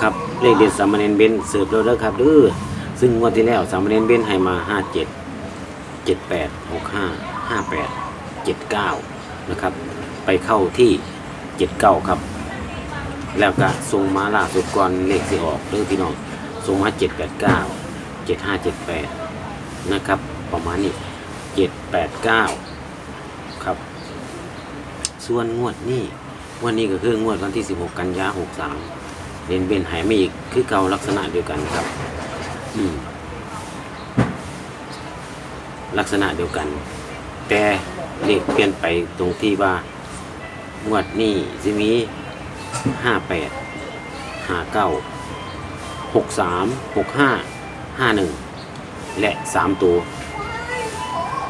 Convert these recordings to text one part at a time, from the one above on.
ครับเลขเด็ดสามเณรเบนเสิร์ฟแล้วเด้อครับเด้อซึ่งงวดที่แล้วสามเณรเบนให้มาห้าเจ็ดเจ็ดแปดหกห้าห้าแปดเจ็ดเก้านะครับ ไปเข้าที่เจ็ดเก้าครับ แล้วก็ส่งมาล่าสุดก่อนเลขสิออกเด้องพี่น้องส่งมาเจ็ดแปดเก้าเจ็ดห้าเจ็ดแปดนะครับ ประมาณนี้เจ็ดแปดเก้าครับ ส่วนงวดนี้วันนี้ก็คืองวดวันที่16กันยา63 เรียนเบนหายไม่อีกคือเก่าลักษณะเดียวกันครับ อืมลักษณะเดียวกัน แต่เลขเปลี่ยนไปตรงที่ว่างวดนี้จะมี58 59 63 65 51และ3ตัว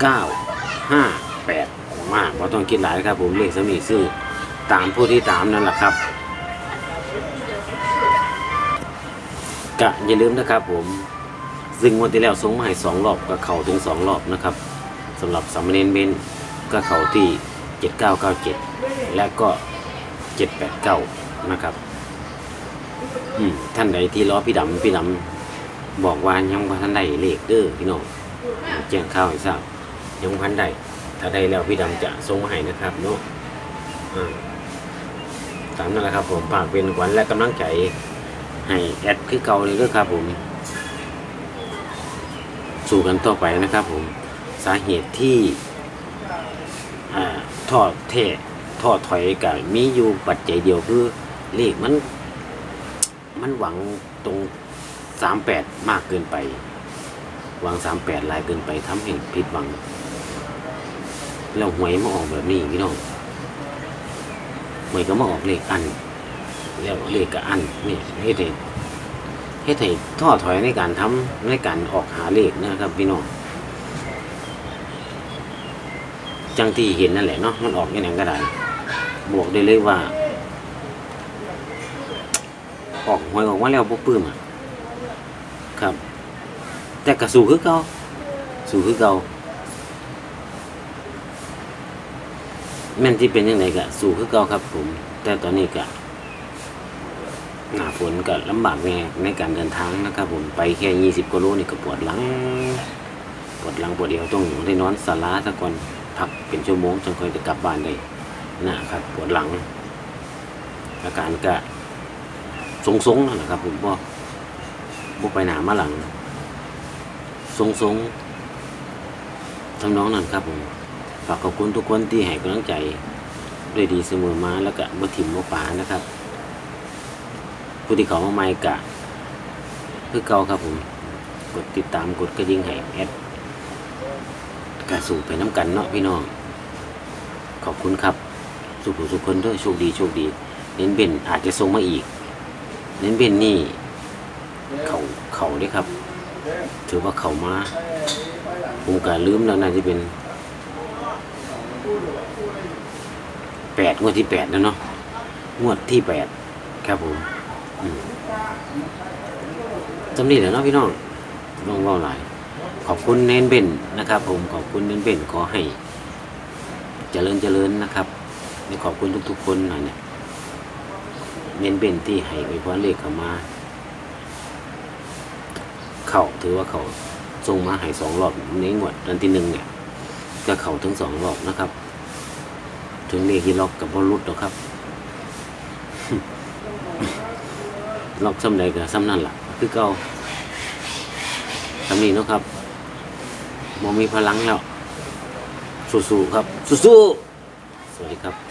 9 5 8มากเพราะต้องคิดหลายครับผมเลขสมีซื้อตามผู้ที่ตามนั่นแหละครับ กะอย่าลืมนะครับผม ซึ่งวันที่แล้วส่งมาให้สองรอบก็เข่าถึงสองรอบนะครับสำหรับสามเณรเบนก็เข่าที่7997และก็789นะครับอืมท่านใดที่ล้อพี่ดำพี่ดำบอกว่ายังว่าท่านใดเลขเด้อพี่น้องแจ้งข่าวให้ทราบยังบ่ทันใดถ้าได้แล้วพี่ดำจะส่งมาให้นะครับเนาะอ่าตามนั้นแหละครับผมฝากเป็นขวัญและกำลังใจ ให้แอดคือเก่าเลยเด้อครับผม สู่กันต่อไปนะครับผมสาเหตุที่อ่าทอดเททอดถอยกับมีอยู่ปัจจัยเดียวคือเลขมัน มันหวังตรงสามแปดมากเกินไป หวังสามแปดลายเกินไปทำให้ผิดหวัง แล้วหวยมาออกแบบนี้พี่น้องหวยก็มาออกเลขอัน แล้วเลขก็อันนี่เฮ็ดให้เฮ็ดให้ท้อถอยในการทำในการออกหาเลขนะครับพี่น้องจังที่เห็นนั่นแหละเนาะมันออกยังไงก็ได้บอกได้เลยว่า ออกหวยออกมาแล้วบ่ปลื้มอะครับ แต่ก็สู้คือเก่าสู้คือเก่าแม่นที่เป็นยังไงก็สู้คือเก่าครับผม แต่ตอนนี้ก็ หน้าฝนก็ลำบากแน่ในการเดินทางนะครับผมไปแค่ยี่สิบกิโลนี่ก็ปวดหลัง ปวดหลังปวดเดียวต้องได้นอนสาราสักก่อนพักเป็นชั่วโมงจนค่อยจะกลับบ้านได้นะครับปวดหลัง อาการก็ทรงๆนั่นะครับ ผมบ่บ่ไปหนามาหลังทรงๆทำน้องนั่นครับผมฝากขอบคุณทุกคนที่ให้กำลังใจด้วยดีเสมอมาแล้วก็บ่ถิ่มบ่ป่านะครับ ผู้ที่เขามาใหม่กะคือเก่าครับผม กดติดตามกดกระดิ่งให้แอดกระสู่ไปน้ำกันเนาะพี่น้อง ขอบคุณครับ สุขสุขคนด้วยโชคดีโชคดี เน้นเบนอาจจะส่งมาอีก เน้นเบนนี่ เขาเขาเด้ครับ ถือว่าเขามาผมก็ลืมแล้วน่าจะเป็นแปดงวดที่แปดแล้วเนาะงวดที่แปดครับผม จำนี่แหละเนาะพี่น้องน้องว่าหลายขอบคุณเน้นเบนนะครับ ผมขอบคุณเน้นเบนขอให้ เจริญเจริญนะครับและขอบคุณทุก ๆ คนนะเนี่ยเน้นเบนที่ให้ไปพรเลขเข้ามา เขาถือว่าเขาส่งมาให้สองรอบในงวดอันที่หนึ่งเนี่ยก็เขาถึงสองรอบนะครับ ถึงเลขที่ล็อกกับบอลลุดหรอครับ ล็อกซ้ำใดก็ซ้ำนั่นแหละคือเก่าทำนี้นะครับมองมีพลังแล้วสู้ๆครับสู้ๆสวัสดีครับ